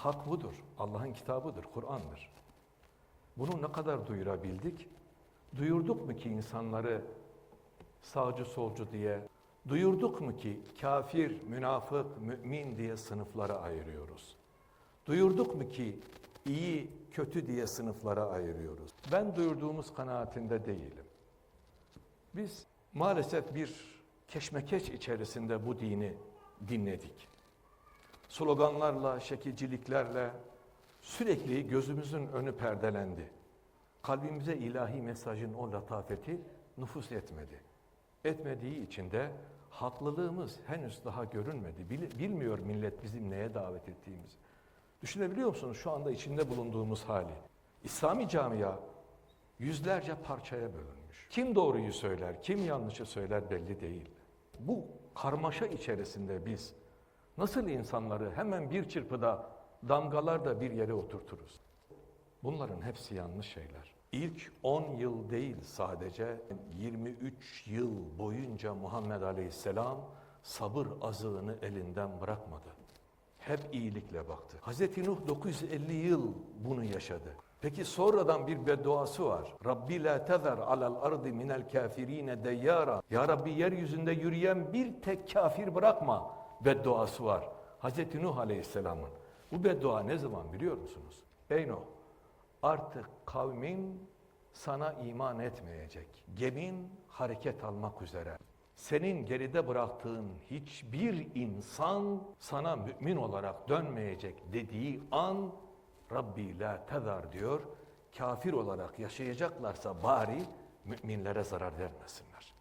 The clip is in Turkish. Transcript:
Hak budur. Allah'ın kitabıdır, Kur'an'dır. Bunu ne kadar duyurabildik? Duyurduk mu ki insanları sağcı solcu diye? Duyurduk mu ki kafir, münafık, mümin diye sınıflara ayırıyoruz? Duyurduk mu ki iyi, kötü diye sınıflara ayırıyoruz? Ben duyurduğumuz kanaatinde değilim. Biz maalesef bir keşmekeş içerisinde bu dini dinledik. Sloganlarla, şekilciliklerle sürekli gözümüzün önü perdelendi. Kalbimize ilahi mesajın o latafeti nüfus etmedi. Etmediği için de haklılığımız henüz daha görünmedi. Bil- Bilmiyor millet bizim neye davet ettiğimizi. Düşünebiliyor musunuz şu anda içinde bulunduğumuz hali? İslami camia yüzlerce parçaya bölünmüş. Kim doğruyu söyler, kim yanlışı söyler belli değil. Bu karmaşa içerisinde biz nasıl insanları hemen bir çırpıda damgalarda bir yere oturturuz? Bunların hepsi yanlış şeyler. İlk 10 yıl değil sadece 23 yıl boyunca Muhammed Aleyhisselam sabır azığını elinden bırakmadı. Hep iyilikle baktı. Hazreti Nuh 950 yıl bunu yaşadı. Peki sonradan bir bedduası var. Rabbi la tezer alel ardı minel kafirine deyyara. Ya Rabbi yeryüzünde yürüyen bir tek kafir bırakma bedduası var. Hazreti Nuh Aleyhisselam'ın. Bu beddua ne zaman biliyor musunuz? Ey Nuh artık kavmin sana iman etmeyecek. Gemin hareket almak üzere. Senin geride bıraktığın hiçbir insan sana mümin olarak dönmeyecek dediği an Rabbi la tezar diyor. Kafir olarak yaşayacaklarsa bari müminlere zarar vermesinler.